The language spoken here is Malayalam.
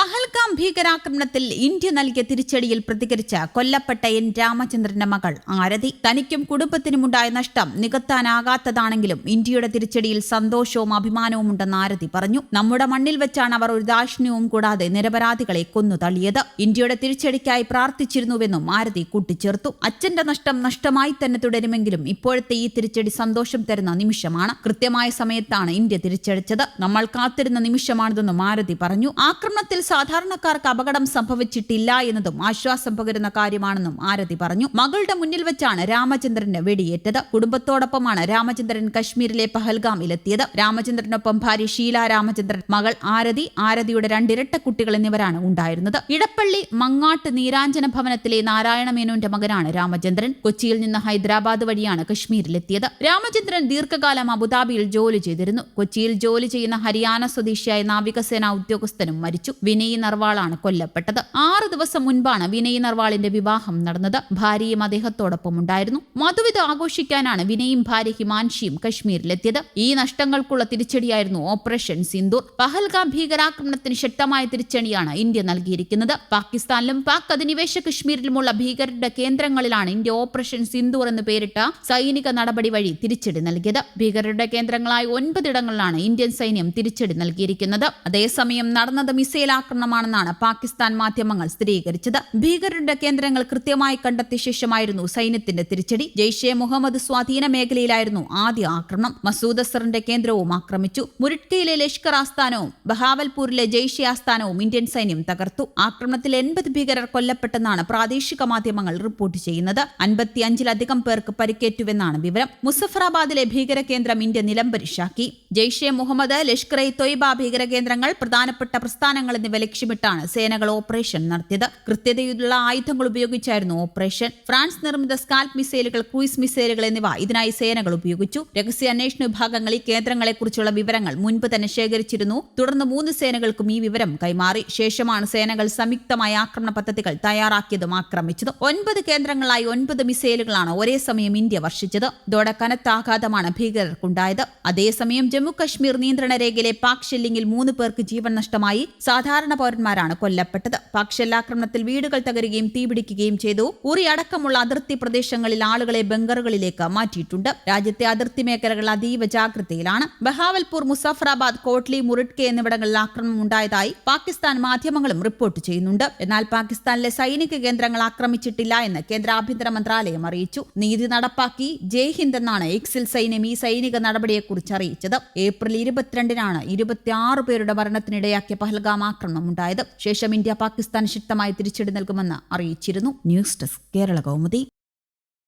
പഹൽഗാം ഭീകരാക്രമണത്തിൽ ഇന്ത്യ നൽകിയ തിരിച്ചടിയിൽ പ്രതികരിച്ച കൊല്ലപ്പെട്ട എൻ രാമചന്ദ്രന്റെ മകൾ ആരതി. തനിക്കും കുടുംബത്തിനുമുണ്ടായ നഷ്ടം നികത്താനാകാത്തതാണെങ്കിലും ഇന്ത്യയുടെ തിരിച്ചടിയിൽ സന്തോഷവും അഭിമാനവും ഉണ്ടെന്ന് ആരതി പറഞ്ഞു. നമ്മുടെ മണ്ണിൽ വെച്ചാണ് അവർ ഒരു ദാക്ഷിണ്യവും കൂടാതെ നിരപരാധികളെ കൊന്നു തള്ളിയത്. ഇന്ത്യയുടെ തിരിച്ചടിക്കായി പ്രാർത്ഥിച്ചിരുന്നുവെന്നും ആരതി കൂട്ടിച്ചേർത്തു. അച്ഛന്റെ നഷ്ടം നഷ്ടമായി തന്നെ തുടരുമെങ്കിലും ഇപ്പോഴത്തെ ഈ തിരിച്ചടി സന്തോഷം തരുന്ന നിമിഷമാണ്. കൃത്യമായ സമയത്താണ് ഇന്ത്യ തിരിച്ചടിച്ചത്. നമ്മൾ കാത്തിരുന്ന നിമിഷമാണിതെന്നും ആരതി പറഞ്ഞു. ആക്രമണത്തിൽ സാധാരണക്കാർക്ക് അപകടം സംഭവിച്ചിട്ടില്ല എന്നതും ആശ്വാസം പകരുന്ന കാര്യമാണെന്നും ആരതി പറഞ്ഞു. മകളുടെ മുന്നിൽ വെച്ചാണ് രാമചന്ദ്രന് വെടിയേറ്റത്. കുടുംബത്തോടൊപ്പമാണ് രാമചന്ദ്രൻ കശ്മീരിലെ പഹൽഗാമിലെത്തിയത്. രാമചന്ദ്രനൊപ്പം ഭാര്യ ഷീല രാമചന്ദ്രൻ മകൾ ആരതി ആരതിയുടെ രണ്ടിരട്ട കുട്ടികൾ എന്നിവരാണ് ഉണ്ടായിരുന്നത്. ഇടപ്പള്ളി മങ്ങാട്ട് നീരാഞ്ജന ഭവനത്തിലെ നാരായണ മേനോന്റെ മകനാണ് രാമചന്ദ്രൻ. കൊച്ചിയിൽ നിന്ന് ഹൈദരാബാദ് വഴിയാണ് കശ്മീരിലെത്തിയത്. രാമചന്ദ്രൻ ദീർഘകാലം അബുദാബിയിൽ ജോലി ചെയ്തിരുന്നു. കൊച്ചിയിൽ ജോലി ചെയ്യുന്ന ഹരിയാന സ്വദേശിയായ നാവികസേന ഉദ്യോഗസ്ഥനും മരിച്ചു. വിനയ് നർവാളാണ് കൊല്ലപ്പെട്ടത്. ആറ് ദിവസം മുൻപാണ് വിനയ് നർവാളിന്റെ വിവാഹം നടന്നത്. ഭാര്യയും അദ്ദേഹത്തോടൊപ്പം ഉണ്ടായിരുന്നു. മധുവിത ആഘോഷിക്കാനാണ് വിനയും ഭാര്യ ഹിമാൻഷിയും കശ്മീരിലെത്തിയത്. ഈ നഷ്ടങ്ങൾക്കുള്ള തിരിച്ചടിയായിരുന്നു ഓപ്പറേഷൻ സിന്ദൂർ. പഹൽഗാം ഭീകരാക്രമണത്തിന് ശക്തമായ തിരിച്ചടിയാണ് ഇന്ത്യ നൽകിയിരിക്കുന്നത്. പാകിസ്ഥാനിലും പാക് അധിനിവേശ കശ്മീരിലുമുള്ള ഭീകരരുടെ കേന്ദ്രങ്ങളിലാണ് ഇന്ത്യ ഓപ്പറേഷൻ സിന്ദൂർ എന്ന് പേരിട്ട സൈനിക നടപടി വഴി തിരിച്ചടി നൽകിയത്. ഭീകരരുടെ കേന്ദ്രങ്ങളായ ഒൻപതിടങ്ങളിലാണ് ഇന്ത്യൻ സൈന്യം തിരിച്ചടി നൽകിയിരിക്കുന്നത്. അതേസമയം നടന്നത് മിസൈൽ ആക്രമണമാണെന്നാണ് പാകിസ്ഥാൻ മാധ്യമങ്ങൾ സ്ഥിരീകരിച്ചത്. ഭീകരരുടെ കേന്ദ്രങ്ങൾ കൃത്യമായി കണ്ടെത്തിയ ശേഷമായിരുന്നു സൈന്യത്തിന്റെ തിരിച്ചടി. ജെയ്ഷെ മുഹമ്മദ് സ്വാധീന മേഖലയിലായിരുന്നു ആദ്യ ആക്രമണം. മസൂദ് അസറിന്റെ കേന്ദ്രവും ആക്രമിച്ചു. മുരിട്കയിലെ ലഷ്കർ ആസ്ഥാനവും ബഹാവൽപൂരിലെ ജെയ്ഷെ ആസ്ഥാനവും ഇന്ത്യൻ സൈന്യം തകർത്തു. ആക്രമണത്തിൽ എൺപത് ഭീകരർ കൊല്ലപ്പെട്ടെന്നാണ് പ്രാദേശിക മാധ്യമങ്ങൾ റിപ്പോർട്ട് ചെയ്യുന്നത്. അൻപത്തിയഞ്ചിലധികം പേർക്ക് പരിക്കേറ്റുവെന്നാണ് വിവരം. മുസഫറാബാദിലെ ഭീകര കേന്ദ്രം ഇന്ത്യ നിലംപരിശാക്കി. ജെയ്ഷെ മുഹമ്മദ് ലഷ്കർ ഇ തൊയ്ബ ഭീകര കേന്ദ്രങ്ങൾ പ്രധാനപ്പെട്ട പ്രസ്ഥാനങ്ങൾ എന്നിവ ലക്ഷ്യമിട്ടാണ് സേനകൾ ഓപ്പറേഷൻ നടത്തിയത്. കൃത്യതയുള്ള ആയുധങ്ങൾ ഉപയോഗിച്ചായിരുന്നു ഓപ്പറേഷൻ. ഫ്രാൻസ് നിർമ്മിത സ്കാൽപ് മിസൈലുകൾ ക്രൂയിസ് മിസൈലുകൾ എന്നിവ ഇതിനായി സേനകൾ ഉപയോഗിച്ചു. രഹസ്യ അന്വേഷണ വിഭാഗങ്ങൾ ഈ കേന്ദ്രങ്ങളെക്കുറിച്ചുള്ള വിവരങ്ങൾ മുൻപ് തന്നെ ശേഖരിച്ചിരുന്നു. തുടർന്ന് മൂന്ന് സേനകൾക്കും ഈ വിവരം കൈമാറി. ശേഷമാണ് സേനകൾ സംയുക്തമായ ആക്രമണ പദ്ധതികൾ തയ്യാറാക്കിയതും ആക്രമിച്ചതും. ഒൻപത് കേന്ദ്രങ്ങളായി ഒൻപത് മിസൈലുകളാണ് ഒരേ സമയം ഇന്ത്യ വർഷിച്ചത്. ഇതോടെ കനത്ത ആഘാതമാണ് ഭീകരർക്കുണ്ടായത്. അതേസമയം ജമ്മു കശ്മീർ നിയന്ത്രണ രേഖയിലെ പാക് ഷെല്ലിംഗിൽ മൂന്ന് പേർക്ക് ജീവൻ നഷ്ടമായി. സാധാരണ പൗരന്മാരാണ് കൊല്ലപ്പെട്ടത്. പക്ഷെല്ലാക്രമണത്തിൽ വീടുകൾ തകരുകയും തീപിടിക്കുകയും ചെയ്തു. ഉറി അടക്കമുള്ള അതിർത്തി പ്രദേശങ്ങളിൽ ആളുകളെ ബങ്കറുകളിലേക്ക് മാറ്റിയിട്ടുണ്ട്. രാജ്യത്തെ അതിർത്തി മേഖലകൾ അതീവ ജാഗ്രതയിലാണ്. ബഹാവൽപൂർ മുസഫറാബാദ് കോട്ട്ലി മുറിഡ്കെ എന്നിവിടങ്ങളിൽ ആക്രമണം ഉണ്ടായതായി പാകിസ്ഥാൻ മാധ്യമങ്ങളും റിപ്പോർട്ട് ചെയ്യുന്നുണ്ട്. എന്നാൽ പാകിസ്ഥാനിലെ സൈനിക കേന്ദ്രങ്ങൾ ആക്രമിച്ചിട്ടില്ല എന്ന് കേന്ദ്ര ആഭ്യന്തര മന്ത്രാലയം അറിയിച്ചു. നീതി നടപ്പാക്കി ജയ് ഹിന്ദ് എന്നാണ് എക്സിൽ സൈന്യം ഈ സൈനിക നടപടിയെക്കുറിച്ച് അറിയിച്ചത്. ഏപ്രിൽ ഇരുപത്തിരണ്ടിനാണ് ഇരുപത്തിയാറ് പേരുടെ മരണത്തിനിടയാക്കിയ പഹൽഗാം ആക്രമണം. ഉണ്ടായത് ശേഷം ഇന്ത്യ പാകിസ്ഥാൻ ശക്തമായി തിരിച്ചടി നൽകുമെന്ന് അറിയിച്ചിരുന്നു. News desk Kerala Kaumudi.